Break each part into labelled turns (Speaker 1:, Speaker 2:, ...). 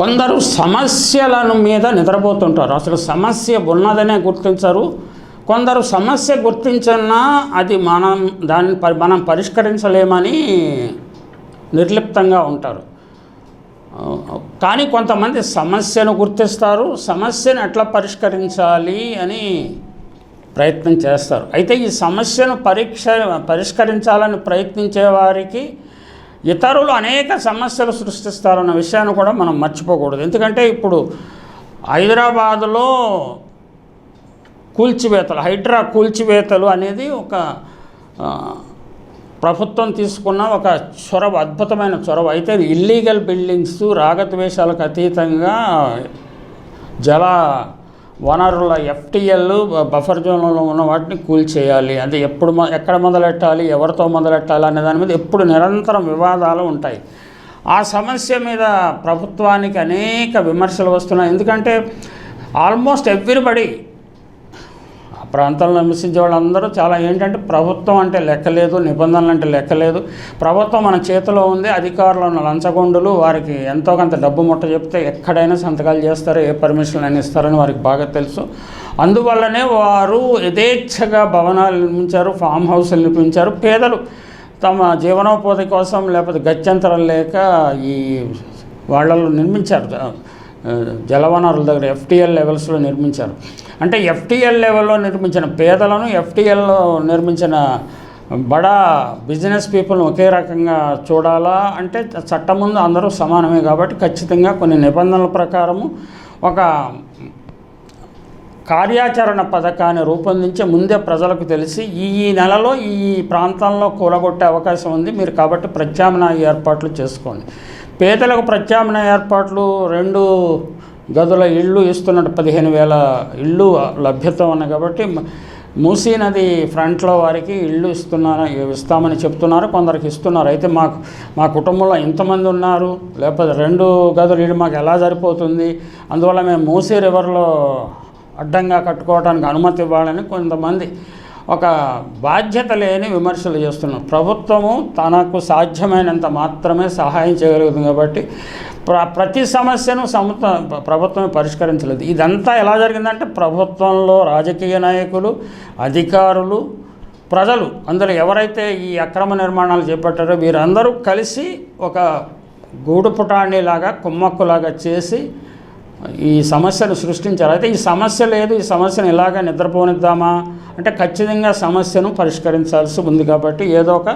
Speaker 1: కొందరు సమస్యలను మీద నిద్రపోతుంటారు. అసలు సమస్య ఉన్నదనే గుర్తించరు. కొందరు సమస్య గుర్తించన్నా అది మనం దాన్ని పరి- మనం పరిష్కరించలేమని నిర్లిప్తంగా ఉంటారు. కానీ కొంతమంది సమస్యను గుర్తిస్తారు. సమస్యను ఎట్లా పరిష్కరించాలి అని ప్రయత్నం చేస్తారు. అయితే ఈ సమస్యను పరీక్ష పరిష్కరించాలని ప్రయత్నించే వారికి ఇతరులు అనేక సమస్యలు సృష్టిస్తారన్న విషయాన్ని కూడా మనం మర్చిపోకూడదు. ఎందుకంటే ఇప్పుడు హైదరాబాదులో కూల్చివేతలు హైడ్రా కూల్చివేతలు అనేది ఒక ప్రభుత్వం తీసుకున్న ఒక చొరవ అద్భుతమైన చొరవ. అయితే ఇల్లీగల్ బిల్డింగ్స్ రాగద్వేషాలకు అతీతంగా జల వనరుల ఎఫ్టీఎల్ బఫర్ జోన్లో ఉన్న వాటిని కూల్చేయాలి అది ఎప్పుడు ఎక్కడ మొదలెట్టాలి ఎవరితో మొదలెట్టాలి అనే దాని మీద ఎప్పుడు నిరంతరం వివాదాలు ఉంటాయి. ఆ సమస్య మీద ప్రభుత్వానికి అనేక విమర్శలు వస్తున్నాయి. ఎందుకంటే ఆల్మోస్ట్ ఎవ్రీబడి ప్రాంతంలో నివసించే వాళ్ళందరూ చాలా ఏంటంటే ప్రభుత్వం అంటే లెక్కలేదు నిబంధనలు అంటే లెక్కలేదు. ప్రభుత్వం మన చేతిలో ఉంది అధికారులు ఉన్న లంచగొండులు వారికి ఎంతో కొంత డబ్బు ముట్ట చెప్తే ఎక్కడైనా సంతకాలు చేస్తారో ఏ పర్మిషన్లు అయినా ఇస్తారని వారికి బాగా తెలుసు. అందువల్లనే వారు యథేచ్ఛగా భవనాలు నిర్మించారు ఫామ్ హౌస్లు నిర్మించారు. పేదలు తమ జీవనోపాధి కోసం లేకపోతే గత్యంతరం లేక ఈ వాళ్ళలో నిర్మించారు. జలవనరుల దగ్గర ఎఫ్టీఎల్ లెవెల్స్లో నిర్మించారు. అంటే ఎఫ్టీఎల్ లెవెల్లో నిర్మించిన పేదలను ఎఫ్టీఎల్లో నిర్మించిన బడా బిజినెస్ పీపుల్ని ఒకే రకంగా చూడాలా అంటే చట్టం ముందు అందరూ సమానమే కాబట్టి ఖచ్చితంగా కొన్ని నిబంధనల ప్రకారము ఒక కార్యాచరణ పథకాన్ని రూపొందించి ముందే ప్రజలకు తెలిసి ఈ ఈ నెలలో ఈ ఈ ప్రాంతంలో కూలగొట్టే అవకాశం ఉంది. మీరు కాబట్టి ప్రత్యామ్నాయ ఏర్పాట్లు చేసుకోండి. పేదలకు ప్రత్యామ్నాయ ఏర్పాట్లు రెండు గదుల ఇళ్ళు ఇస్తున్నట్టు పదిహేను వేల ఇళ్ళు లభ్యత ఉన్నాయి కాబట్టి మూసీ నది ఫ్రంట్లో వారికి ఇళ్ళు ఇస్తున్నారు ఇస్తామని చెప్తున్నారు కొందరికి ఇస్తున్నారు. అయితే మాకు మా కుటుంబంలో ఇంతమంది ఉన్నారు లేకపోతే రెండు గదులు ఇల్లు మాకు ఎలా సరిపోతుంది? అందువల్ల మేము మూసీ రివర్లో అడ్డంగా కట్టుకోవడానికి అనుమతి ఇవ్వాలని కొంతమంది ఒక బాధ్యత లేని విమర్శలు చేస్తున్నాం ప్రభుత్వము తనకు సాధ్యమైనంత మాత్రమే సహాయం చేయగలుగుతుంది కాబట్టి ప్ర ప్రతి సమస్యను సముత ప్రభుత్వమే పరిష్కరించలేదు. ఇదంతా ఎలా జరిగిందంటే ప్రభుత్వంలో రాజకీయ నాయకులు అధికారులు ప్రజలు అందులో ఎవరైతే ఈ అక్రమ నిర్మాణాలు చేపట్టారో వీరందరూ కలిసి ఒక గూడు పుటాణిలాగా కుమ్మక్కులాగా చేసి ఈ సమస్యను సృష్టించారు. అయితే ఈ సమస్య లేదు. ఈ సమస్యను ఇలాగ నిద్రపోనిద్దామా? అంటే ఖచ్చితంగా సమస్యను పరిష్కరించాల్సి ఉంది కాబట్టి ఏదో ఒక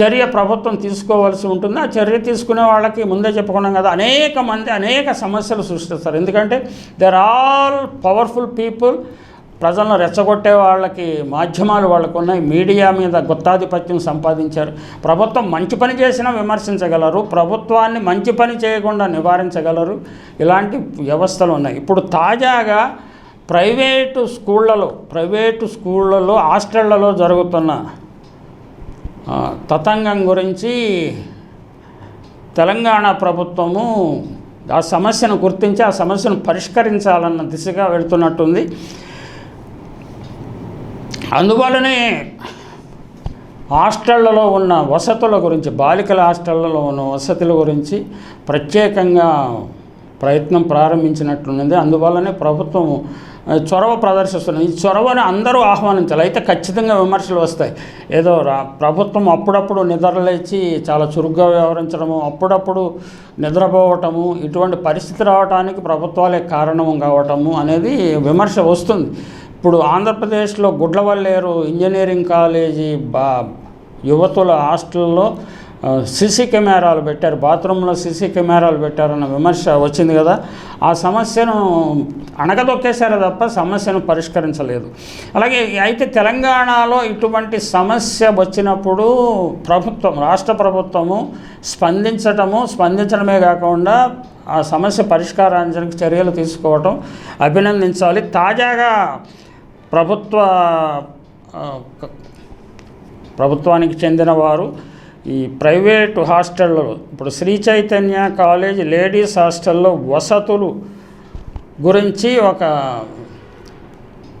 Speaker 1: చర్య ప్రభుత్వం తీసుకోవాల్సి ఉంటుంది. ఆ చర్య తీసుకునే వాళ్ళకి ముందే చెప్పుకున్నాం కదా అనేక మంది అనేక సమస్యలు సృష్టిస్తారు. ఎందుకంటే దేర్ ఆల్ పవర్ఫుల్ పీపుల్ ప్రజలను రెచ్చగొట్టే వాళ్ళకి మాధ్యమాలు వాళ్ళకు ఉన్నాయి. మీడియా మీద గుత్తాధిపత్యం సంపాదించారు. ప్రభుత్వం మంచి పని చేసినా విమర్శించగలరు. ప్రభుత్వాన్ని మంచి పని చేయకుండా నివారించగలరు. ఇలాంటి వ్యవస్థలు ఉన్నాయి. ఇప్పుడు తాజాగా ప్రైవేటు స్కూళ్ళలో ప్రైవేటు స్కూళ్ళలో హాస్టళ్ళలో జరుగుతున్న తతంగం గురించి తెలంగాణ ప్రభుత్వము ఆ సమస్యను గుర్తించి ఆ సమస్యను పరిష్కరించాలన్న దిశగా వెళుతున్నట్టుంది. అందువలనే హాస్టళ్ళలో ఉన్న వసతుల గురించి బాలికల హాస్టళ్ళలో ఉన్న వసతుల గురించి ప్రత్యేకంగా ప్రయత్నం ప్రారంభించినట్లున్నది అందువల్లనే ప్రభుత్వం చొరవ ప్రదర్శిస్తున్నాయి. ఈ చొరవని అందరూ ఆహ్వానించాలి. అయితే ఖచ్చితంగా విమర్శలు వస్తాయి. ఏదో రా ప్రభుత్వం అప్పుడప్పుడు నిద్రలేచి చాలా చురుగ్గా వ్యవహరించడము అప్పుడప్పుడు నిద్రపోవటము ఇటువంటి పరిస్థితి రావడానికి ప్రభుత్వాలే కారణం కావటము అనేది విమర్శ వస్తుంది. ఇప్పుడు ఆంధ్రప్రదేశ్లో గుడ్లవల్లేరు ఇంజనీరింగ్ కాలేజీ బా యువతుల హాస్టల్లో సీసీ కెమెరాలు పెట్టారు బాత్రూంలో సీసీ కెమెరాలు పెట్టారన్న విమర్శ వచ్చింది కదా. ఆ సమస్యను అణగదొక్కేశారు తప్ప సమస్యను పరిష్కరించలేదు. అలాగే అయితే తెలంగాణలో ఇటువంటి సమస్య వచ్చినప్పుడు ప్రభుత్వం రాష్ట్ర ప్రభుత్వము స్పందించటము స్పందించడమే కాకుండా ఆ సమస్య పరిష్కారానికి చర్యలు తీసుకోవటం అభినందించాలి. తాజాగా ప్రభుత్వ ప్రభుత్వానికి చెందిన వారు ఈ ప్రైవేట్ హాస్టల్లో ఇప్పుడు శ్రీ చైతన్య కాలేజ్ లేడీస్ హాస్టల్లో వసతులు గురించి ఒక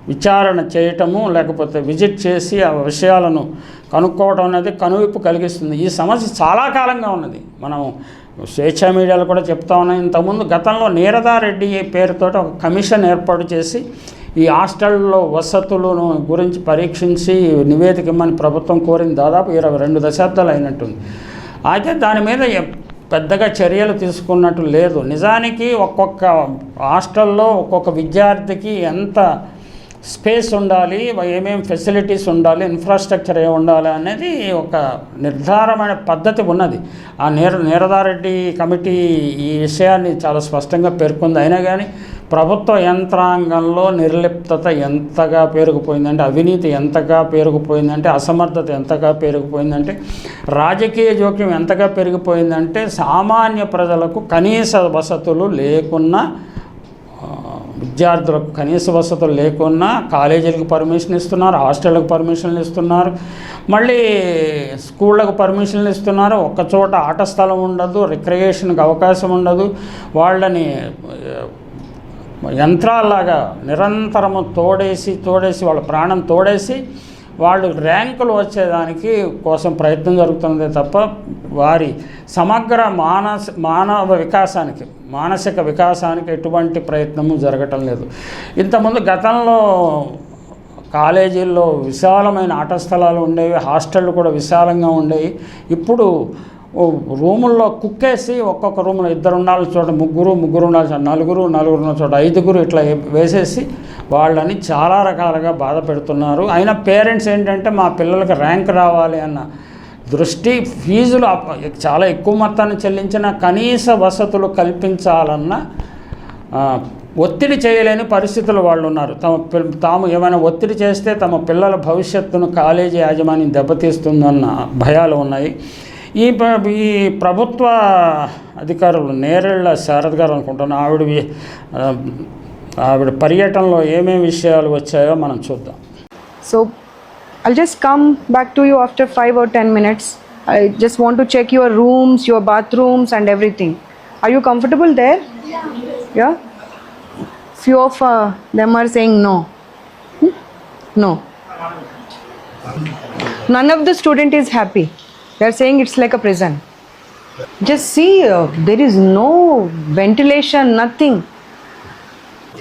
Speaker 1: విచారణ చేయటము లేకపోతే విజిట్ చేసి ఆ విషయాలను కనుక్కోవడం అనేది కనువిప్పు కలిగిస్తుంది. ఈ సమస్య చాలా కాలంగా ఉన్నది. మనం స్వేచ్ఛ మీడియాలో కూడా చెప్తా ఉన్నాం. ఇంతకుముందు గతంలో నీరదారెడ్డి పేరుతో ఒక కమిషన్ ఏర్పాటు చేసి ఈ హాస్టల్లో వసతులను గురించి పరీక్షించి నివేదిక ఇమ్మని ప్రభుత్వం కోరింది. దాదాపు ఇరవై రెండు దశాబ్దాలు అయినట్టుంది. అయితే దాని మీద పెద్దగా చర్యలు తీసుకున్నట్టు లేదు. నిజానికి ఒక్కొక్క హాస్టల్లో ఒక్కొక్క విద్యార్థికి ఎంత స్పేస్ ఉండాలి ఏమేమి ఫెసిలిటీస్ ఉండాలి ఇన్ఫ్రాస్ట్రక్చర్ ఏ ఉండాలి అనేది ఒక నిర్ధారమైన పద్ధతి ఉన్నది. ఆ నీర నీరదారెడ్డి కమిటీ ఈ విషయాన్ని చాలా స్పష్టంగా పేర్కొంది. అయినా కానీ ప్రభుత్వ యంత్రాంగంలో నిర్లిప్తత ఎంతగా పేరుకుపోయిందంటే అవినీతి ఎంతగా పేరుకుపోయిందంటే అసమర్థత ఎంతగా పేరుకుపోయిందంటే రాజకీయ జోక్యం ఎంతగా పెరిగిపోయిందంటే సామాన్య ప్రజలకు కనీస వసతులు లేకున్నా విద్యార్థులకు కనీస వసతులు లేకున్నా కాలేజీలకు పర్మిషన్ ఇస్తున్నారు హాస్టళ్ళకు పర్మిషన్లు ఇస్తున్నారు మళ్ళీ స్కూళ్ళకు పర్మిషన్లు ఇస్తున్నారు. ఒక్కచోట ఆట స్థలం ఉండదు రిక్రియేషన్కి అవకాశం ఉండదు. వాళ్ళని యంత్రాల్లాగా నిరంతరము తోడేసి తోడేసి వాళ్ళ ప్రాణం తోడేసి వాళ్ళు ర్యాంకులు వచ్చేదానికి కోసం ప్రయత్నం జరుగుతుంది తప్ప వారి సమగ్ర మానస మానవ వికాసానికి మానసిక వికాసానికి ఎటువంటి ప్రయత్నము జరగటం లేదు. ఇంతకుముందు గతంలో కాలేజీల్లో విశాలమైన ఆట స్థలాలు ఉండేవి హాస్టళ్ళు కూడా విశాలంగా ఉండేవి. ఇప్పుడు రూముల్లో కుక్కేసి ఒక్కొక్క రూమ్లో ఇద్దరు ఉండాలి చోట ముగ్గురు ముగ్గురు ఉండాలి చోట నలుగురు నలుగురు ఉన్న చోట ఐదుగురు ఇట్లా వేసేసి వాళ్ళని చాలా రకాలుగా బాధ పెడుతున్నారు. అయినా పేరెంట్స్ ఏంటంటే మా పిల్లలకి ర్యాంక్ రావాలి అన్న దృష్టి ఫీజులు చాలా ఎక్కువ మొత్తాన్ని చెల్లించిన కనీస వసతులు కల్పించాలన్న ఒత్తిడి చేయలేని పరిస్థితులు వాళ్ళు ఉన్నారు. తమ తాము ఏమైనా ఒత్తిడి చేస్తే తమ పిల్లల భవిష్యత్తును కాలేజీ యాజమాన్యం దెబ్బతీస్తుందన్న భయాలు ఉన్నాయి. ఈ ఈ ప్రభుత్వ అధికారులు నేరేళ్ళ శారద్ గారు అనుకుంటాను. ఆవిడ ఆవిడ పర్యటనలో ఏమేమి విషయాలు వచ్చాయో మనం చూద్దాం.
Speaker 2: So I just come back to you after five or ten minutes I just want to check your rooms your bathrooms and everything I you comfortable there yeah few of them are saying no no none of the student is happy They are saying it's like a prison. Just see, uh, there is no ventilation, nothing.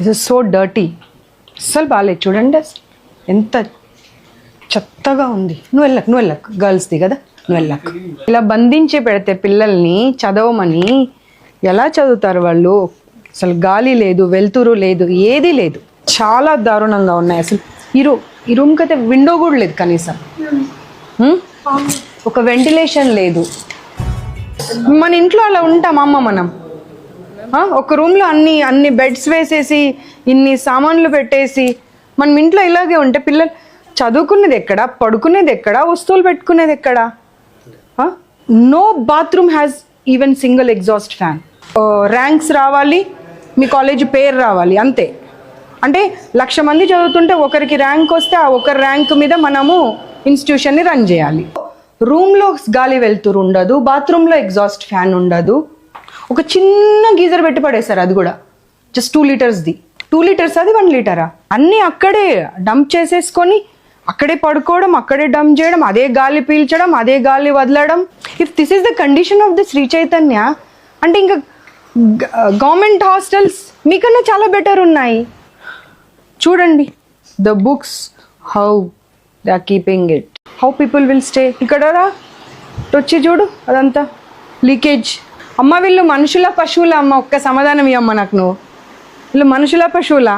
Speaker 2: Is so dirty అస్సలు బాగాలేదు చూడండి ఎంత చెత్తగా ఉంది. నువ్వు వెళ్ళకు నువ్వు వెళ్ళకు గర్ల్స్ది కదా నువ్వు వెళ్ళకు ఇలా బంధించి పెడితే పిల్లల్ని చదవమని ఎలా చదువుతారు వాళ్ళు? అసలు గాలి లేదు వెలుతురు లేదు ఏది లేదు. చాలా దారుణంగా ఉన్నాయి అసలు ఈ రూమ్ ఈ రూమ్కి అయితే విండో కూడా లేదు కనీసం. హ్మ్? ఒక వెంటిలేషన్ లేదు. మన ఇంట్లో అలా ఉంటామమ్మ మనం. ఒక రూమ్లో అన్ని అన్ని బెడ్స్ వేసేసి ఇన్ని సామాన్లు పెట్టేసి మనం ఇంట్లో ఇలాగే ఉంటే పిల్లలు చదువుకునేది ఎక్కడ పడుకునేది ఎక్కడ వస్తువులు పెట్టుకునేది ఎక్కడ? No bathroom has even single exhaust fan ranks రావాలి మీ కాలేజ్ పేరు రావాలి అంతే. అంటే లక్ష మంది చదువుతుంటే ఒకరికి ర్యాంక్ వస్తే ఆ ఒకరి ర్యాంక్ మీద మనము ఇన్స్టిట్యూషన్ని రన్ చేయాలి. రూమ్లో గాలి వెళ్తురు ఉండదు బాత్రూంలో ఎగ్జాస్ట్ ఫ్యాన్ ఉండదు. ఒక చిన్న గీజర్ పెట్టి పడేశారు అది కూడా. జస్ట్ టూ లీటర్స్ది టూ లీటర్స్ అది వన్ లీటరా అన్నీ అక్కడే డంప్ చేసేసుకొని అక్కడే పడుకోవడం అక్కడే డంప్ చేయడం అదే గాలి పీల్చడం అదే గాలి వదలడం. If this is the condition of the Shri Chaitanya అంటే ఇంకా గవర్నమెంట్ హాస్టల్స్ మీకన్నా చాలా బెటర్ ఉన్నాయి. చూడండి the books how they are keeping it how people will stay ఇక్కడ రా. వచ్చి చూడు అదంతా. లీకేజ్ అమ్మ వీళ్ళు మనుషుల పశువుల అమ్మ ఒక్క సమాధానం ఇవ్వమ్మ నాకు నువ్వు. వీళ్ళు మనుషుల పశువుల.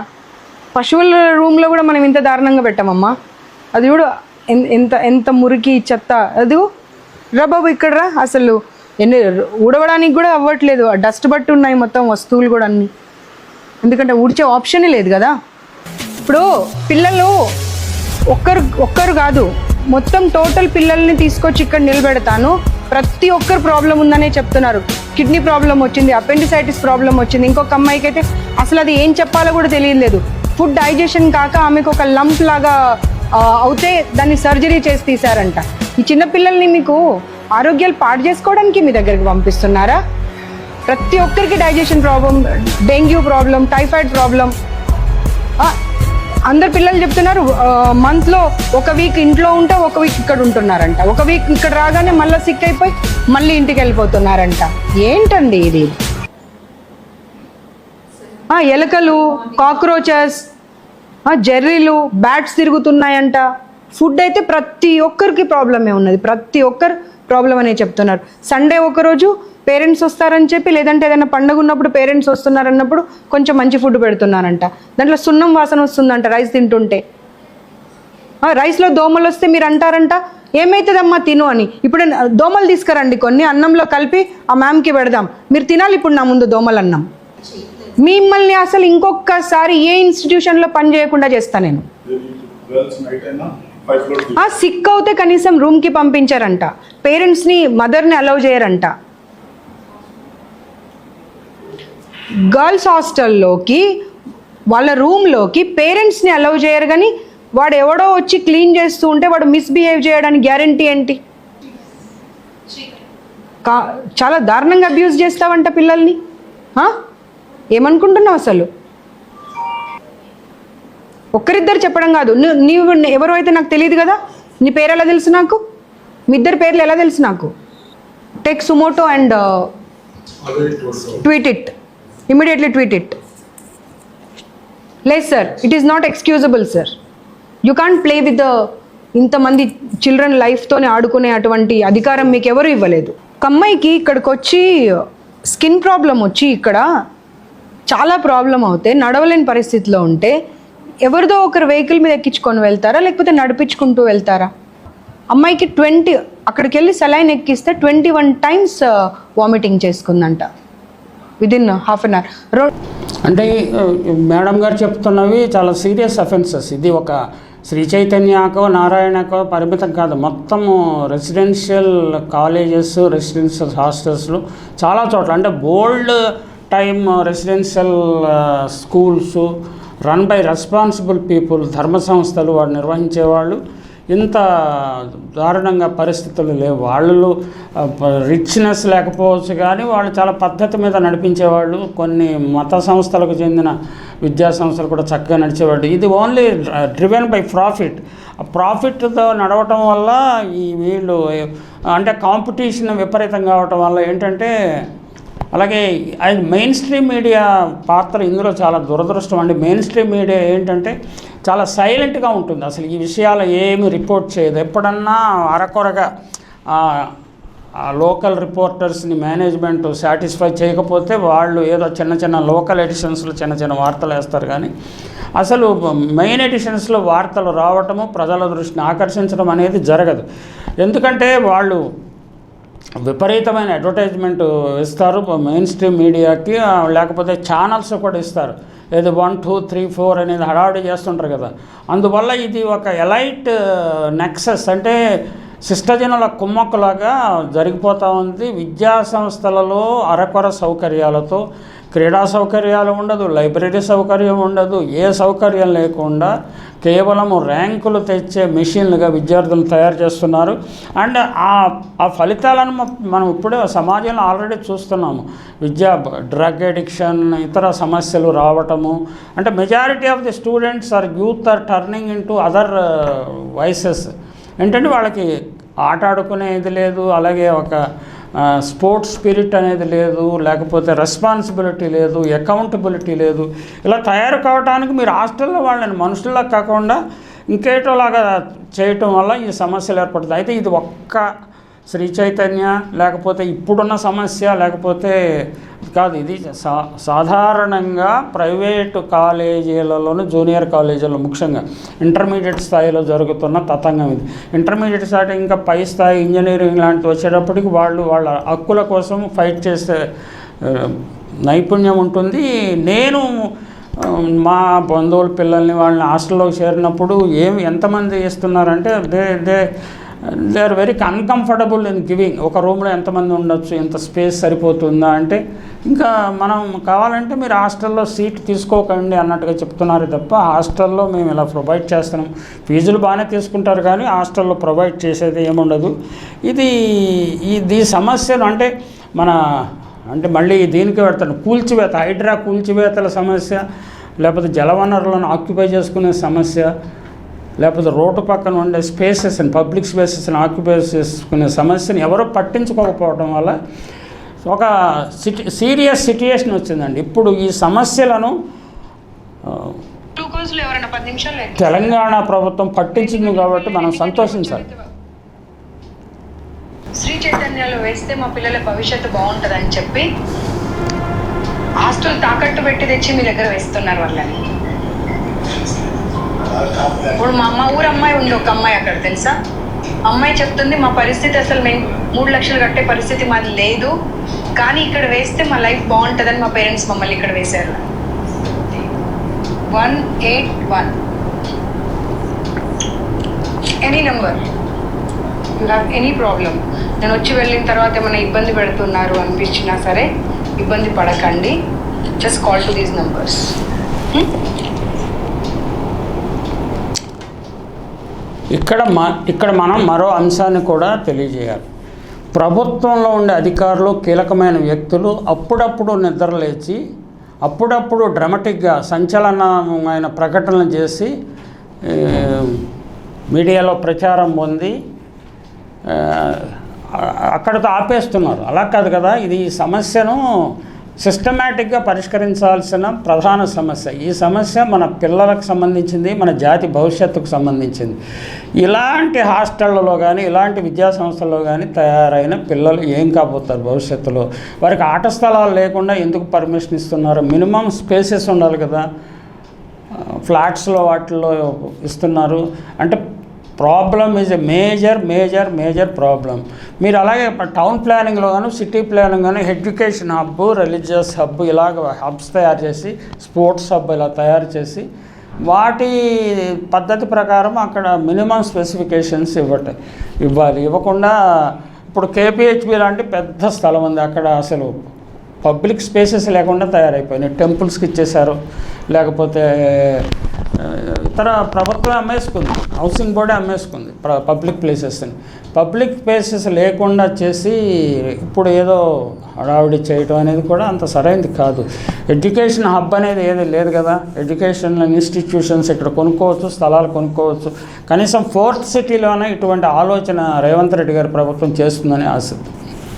Speaker 2: పశువుల రూమ్లో కూడా మనం ఇంత దారుణంగా పెట్టామమ్మా. అది చూడు ఎంత ఎంత మురికి చెత్త. అది రా బాబు ఇక్కడ రా. అసలు ఎన్ని ఊడవడానికి కూడా అవ్వట్లేదు. డస్ట్ బట్టి ఉన్నాయి మొత్తం వస్తువులు కూడా అన్నీ. ఎందుకంటే ఊడ్చే ఆప్షనే లేదు కదా. ఇప్పుడు పిల్లలు ఒక్కరు ఒక్కరు కాదు. మొత్తం టోటల్ పిల్లల్ని తీసుకొచ్చి ఇక్కడ నిలబెడతాను. ప్రతి ఒక్కరు ప్రాబ్లం ఉందనే చెప్తున్నారు. కిడ్నీ ప్రాబ్లం వచ్చింది అపెండిసైటిస్ ప్రాబ్లం వచ్చింది. ఇంకొక అమ్మాయికి అయితే అసలు అది ఏం చెప్పాలో కూడా తెలియలేదు ఫుడ్ డైజెషన్ కాక ఆమెకు ఒక లంప్ లాగా అవుతే దాన్ని సర్జరీ చేసి తీశారంట. ఈ చిన్నపిల్లల్ని మీకు ఆరోగ్యాలు పాడు చేసుకోవడానికి మీ దగ్గరికి పంపిస్తున్నారా? ప్రతి ఒక్కరికి digestion problem dengue problem typhoid problem అందరు పిల్లలు చెప్తున్నారు మంత్లో ఒక వీక్ ఇంట్లో ఉంటే ఒక వీక్ ఇక్కడ ఉంటున్నారంట. ఒక వీక్ ఇక్కడ రాగానే మళ్ళీ సిక్ అయిపోయి మళ్ళీ ఇంటికి వెళ్ళిపోతున్నారంట. ఏంటండి ఇది? ఎలకలు కాక్రోచెస్ జెర్రీలు బ్యాట్స్ తిరుగుతున్నాయంట. ఫుడ్ అయితే ప్రతి ఒక్కరికి ప్రాబ్లమే ఉన్నది. ప్రతి ఒక్కరు ప్రాబ్లం అనే చెప్తున్నారు. సండే ఒకరోజు పేరెంట్స్ వస్తారని చెప్పి లేదంటే ఏదైనా పండుగ ఉన్నప్పుడు పేరెంట్స్ వస్తున్నారన్నప్పుడు కొంచెం మంచి ఫుడ్ పెడుతున్నారంట. దాంట్లో సున్నం వాసన వస్తుందంట రైస్ తింటుంటే. రైస్లో దోమలు వస్తే మీరు అంటారంట ఏమవుతుందమ్మా తిను అని. ఇప్పుడు దోమలు తీసుకురండి కొన్ని అన్నంలో కలిపి ఆ మ్యామ్కి పెడదాం. మీరు తినాలి ఇప్పుడు నా ముందు దోమలు అన్నం. మిమ్మల్ని అసలు ఇంకొకసారి ఏ ఇన్స్టిట్యూషన్లో పని చేయకుండా చేస్తా నేను. సిక్ అవుతే కనీసం రూమ్కి పంపించారంట. పేరెంట్స్ని మదర్ని అలౌ చేయరంట. గర్ల్స్ హాస్టల్లోకి వాళ్ళ రూమ్లోకి పేరెంట్స్ని అలౌ చేయరు కానీ వాడు ఎవడో వచ్చి క్లీన్ చేస్తూ ఉంటే వాడు మిస్బిహేవ్ చేయడానికి గ్యారంటీ ఏంటి? కా చాలా దారుణంగా అబ్యూజ్ చేస్తావంట పిల్లల్ని? ఏమనుకుంటున్నావు అసలు? ఒక్కరిద్దరు చెప్పడం కాదు. నీవు ఎవరు అయితే నాకు తెలియదు కదా? నీ పేరు ఎలా తెలుసు నాకు? మీ ఇద్దరు పేర్లు ఎలా తెలుసు నాకు? టెక్ సుమోటో అండ్
Speaker 3: చూడదు
Speaker 2: tweet it. Immediately tweet it లేదు sir it is not excusable sir you can't play with the ఇంతమంది చిల్డ్రన్ లైఫ్తోనే ఆడుకునే అటువంటి అధికారం మీకు ఎవరు ఇవ్వలేదు. ఒక అమ్మాయికి ఇక్కడికి వచ్చి స్కిన్ ప్రాబ్లం వచ్చి ఇక్కడ చాలా ప్రాబ్లం అవుతే నడవలేని పరిస్థితిలో ఉంటే ఎవరిదో ఒకరు వెహికల్ మీద ఎక్కించుకొని వెళ్తారా? లేకపోతే నడిపించుకుంటూ వెళ్తారా? అమ్మాయికి ట్వంటీ అక్కడికి వెళ్ళి సెలైన్ ఎక్కిస్తే ట్వంటీ వన్ టైమ్స్ వామిటింగ్ చేసుకుందంట. విదిన్ హాఫ్ అన్ అవర్
Speaker 1: అంటే మేడం గారు చెప్తున్నవి చాలా సీరియస్ అఫెన్సెస్ ఇది ఒక శ్రీ చైతన్యకో నారాయణకో పరిమితం కాదు. మొత్తము రెసిడెన్షియల్ కాలేజెస్ రెసిడెన్షియల్ హాస్టల్స్లు చాలా చోట్ల అంటే bold time residential schools run by responsible people ధర్మ సంస్థలు వాడు నిర్వహించేవాళ్ళు. ఇంత దారుణంగా పరిస్థితులు లేవు. వాళ్ళు రిచ్నెస్ లేకపోవచ్చు కానీ వాళ్ళు చాలా పద్ధతి మీద నడిపించేవాళ్ళు. కొన్ని మత సంస్థలకు చెందిన విద్యా సంస్థలు కూడా చక్కగా నడిచేవాళ్ళు. ఇది ఓన్లీ డ్రివెన్ బై ప్రాఫిట్ ఆ ప్రాఫిట్తో నడవటం వల్ల ఈ వీళ్ళు అంటే కాంపిటీషన్ విపరీతం కావటం వల్ల ఏంటంటే అలాగే అది మెయిన్ స్ట్రీమ్ మీడియా పాత్ర ఇందులో చాలా దురదృష్టం అండి. మెయిన్ స్ట్రీమ్ మీడియా ఏంటంటే చాలా సైలెంట్గా ఉంటుంది. అసలు ఈ విషయాలు ఏమి రిపోర్ట్ చేయదు. ఎప్పుడన్నా అరకొరగా లోకల్ రిపోర్టర్స్ని మేనేజ్మెంట్ సాటిస్ఫై చేయకపోతే వాళ్ళు ఏదో చిన్న చిన్న లోకల్ ఎడిషన్స్లో చిన్న చిన్న వార్తలు వేస్తారు కానీ అసలు మెయిన్ ఎడిషన్స్లో వార్తలు రావటము ప్రజల దృష్టిని ఆకర్షించడం అనేది జరగదు. ఎందుకంటే వాళ్ళు విపరీతమైన అడ్వర్టైజ్మెంట్ ఇస్తారు మెయిన్ స్ట్రీమ్ మీడియాకి లేకపోతే ఛానల్స్ కూడా ఇస్తారు. ఏది వన్ టూ త్రీ ఫోర్ అనేది హడావిడి చేస్తుంటారు కదా. అందువల్ల ఇది ఒక ఎలైట్ నెక్సెస్ అంటే శిష్టజనుల కుమ్మక్కులాగా జరిగిపోతూ ఉంది. విద్యా సంస్థలలో అరకొర సౌకర్యాలతో క్రీడా సౌకర్యాలు ఉండదు లైబ్రరీ సౌకర్యం ఉండదు ఏ సౌకర్యం లేకుండా కేవలము ర్యాంకులు తెచ్చే మిషన్లుగా విద్యార్థులను తయారు చేస్తున్నారు. అండ్ ఆ ఆ ఫలితాలను మనం ఇప్పుడే సమాజంలో ఆల్రెడీ చూస్తున్నాము. విద్యా డ్రగ్ అడిక్షన్ ఇతర సమస్యలు రావటము. అంటే majority of the students are youth are turning into other vices ఏంటంటే వాళ్ళకి ఆట ఆడుకునేది లేదు అలాగే ఒక స్పోర్ట్స్ స్పిరిట్ అనేది లేదు లేకపోతే రెస్పాన్సిబిలిటీ లేదు అకౌంటబిలిటీ లేదు. ఇలా తయారు కావడానికి మీరు హాస్టల్లో వాళ్ళని మనుషుల్లా కాకుండా ఇంకేటోలాగా చేయటం వల్ల ఈ సమస్యలు ఏర్పడుతుంది అయితే ఇది ఒక్క శ్రీ చైతన్య లేకపోతే ఇప్పుడున్న సమస్య లేకపోతే కాదు ఇది సా సాధారణంగా ప్రైవేటు కాలేజీలలోనూ జూనియర్ కాలేజీల్లో ముఖ్యంగా ఇంటర్మీడియట్ స్థాయిలో జరుగుతున్న తతంగం ఇది. ఇంటర్మీడియట్ స్థాయి ఇంకా పై స్థాయి ఇంజనీరింగ్ లాంటివి వచ్చేటప్పటికి వాళ్ళు వాళ్ళ హక్కుల కోసం ఫైట్ చేసే నైపుణ్యం ఉంటుంది. నేను మా బంధువుల పిల్లల్ని వాళ్ళని హాస్టల్లోకి చేరినప్పుడు ఏమి ఎంతమంది ఇస్తున్నారంటే they they they are very uncomfortable in giving ఒక రూమ్లో ఎంతమంది ఉండొచ్చు? ఎంత స్పేస్ సరిపోతుందా? అంటే ఇంకా మనం కావాలంటే మీరు హాస్టల్లో సీట్ తీసుకోకండి అన్నట్టుగా చెప్తున్నారు తప్ప హాస్టల్లో మేము ఇలా ప్రొవైడ్ చేస్తున్నాం. ఫీజులు బాగానే తీసుకుంటారు కానీ హాస్టల్లో ప్రొవైడ్ చేసేది ఏముండదు. ఇది ఇది సమస్యను అంటే మన అంటే మళ్ళీ దీనికి పెడతాను. కూల్చివేత హైడ్రా కూల్చివేతల సమస్య లేకపోతే జలవనరులను ఆక్యుపై చేసుకునే సమస్య లేకపోతే రోడ్డు పక్కన ఉండే స్పేసెస్ పబ్లిక్ స్పేసెస్ని ఆక్యుపై చేసుకునే సమస్యని ఎవరో పట్టించుకోకపోవడం వల్ల ఒక సిటీ సీరియస్ సిట్యుయేషన్ వచ్చిందండి. ఇప్పుడు ఈ సమస్యలను తెలంగాణ ప్రభుత్వం పట్టించింది కాబట్టి మనం సంతోషించాలి.
Speaker 2: శ్రీ చైతన్యాలు వేస్తే మా పిల్లల భవిష్యత్తు బాగుంటుందని చెప్పి ఆస్తులు తాకట్టు పెట్టి తెచ్చి మీ దగ్గర వేస్తున్నారు వాళ్ళని. ఇప్పుడు మా అమ్మ ఊరు అమ్మాయి ఉంది ఒక అమ్మాయి అక్కడ తెలుసా? అమ్మాయి చెప్తుంది మా పరిస్థితి అసలు మేము మూడు లక్షలు కట్టే పరిస్థితి మాది లేదు. కానీ ఇక్కడ వేస్తే మా లైఫ్ బాగుంటుందని మా పేరెంట్స్ మమ్మల్ని ఇక్కడ వేశారు. One eight one. Any number you any problem నేను వచ్చి వెళ్ళిన తర్వాత ఏమైనా ఇబ్బంది పెడుతున్నారు అనిపించినా సరే ఇబ్బంది పడకండి. Just call to these numbers
Speaker 1: ఇక్కడ మ ఇక్కడ మనం మరో అంశాన్ని కూడా తెలియజేయాలి. ప్రభుత్వంలో ఉండే అధికారులు కీలకమైన వ్యక్తులు అప్పుడప్పుడు నిద్రలేచి అప్పుడప్పుడు డ్రమటిక్గా సంచలనమైన ప్రకటనలు చేసి మీడియాలో ప్రచారం పొంది అక్కడితో ఆపేస్తున్నారు. అలా కాదు కదా ఇది సమస్యను సిస్టమేటిక్గా పరిష్కరించాల్సిన ప్రధాన సమస్య. ఈ సమస్య మన పిల్లలకు సంబంధించింది మన జాతి భవిష్యత్తుకు సంబంధించింది. ఇలాంటి హాస్టళ్ళలో కానీ ఇలాంటి విద్యా సంస్థల్లో కానీ తయారైన పిల్లలు ఏం కాబోతారు భవిష్యత్తులో? వారికి ఆట స్థలాలు లేకుండా ఎందుకు పర్మిషన్ ఇస్తున్నారు? మినిమం స్పేసెస్ ఉండాలి కదా. ఫ్లాట్స్లో వాటిల్లో ఇస్తున్నారు. అంటే problem is a major major major problem మీరు అలాగే టౌన్ ప్లానింగ్లో కానీ సిటీ ప్లానింగ్ కానీ ఎడ్యుకేషన్ హబ్ రిలీజియస్ హబ్ ఇలాగ హబ్స్ తయారు చేసి స్పోర్ట్స్ హబ్ ఇలా తయారు చేసి వాటి పద్ధతి ప్రకారం అక్కడ మినిమం స్పెసిఫికేషన్స్ ఇవ్వట ఇవ్వాలి. ఇవ్వకుండా ఇప్పుడు కేపీహెచ్బి లాంటి పెద్ద స్థలం ఉంది. అక్కడ అసలు పబ్లిక్ స్పేసెస్ లేకుండా తయారైపోయినాయి. టెంపుల్స్కి ఇచ్చేశారు. లేకపోతే ఇతర ప్రభుత్వం అమ్మేసుకుంది. హౌసింగ్ బోర్డే అమ్మేసుకుంది పబ్లిక్ ప్లేసెస్ని. పబ్లిక్ ప్లేసెస్ లేకుండా చేసి ఇప్పుడు ఏదో హడావిడి చేయటం అనేది కూడా అంత సరైనది కాదు. ఎడ్యుకేషన్ హబ్ అనేది ఏది లేదు కదా. ఎడ్యుకేషన్ ఇన్స్టిట్యూషన్స్ ఇక్కడ కొనుక్కోవచ్చు స్థలాలు కొనుక్కోవచ్చు. కనీసం ఫోర్త్ సిటీలోనే ఇటువంటి ఆలోచన రేవంత్ రెడ్డి గారి ప్రభుత్వం చేస్తుందని ఆశ.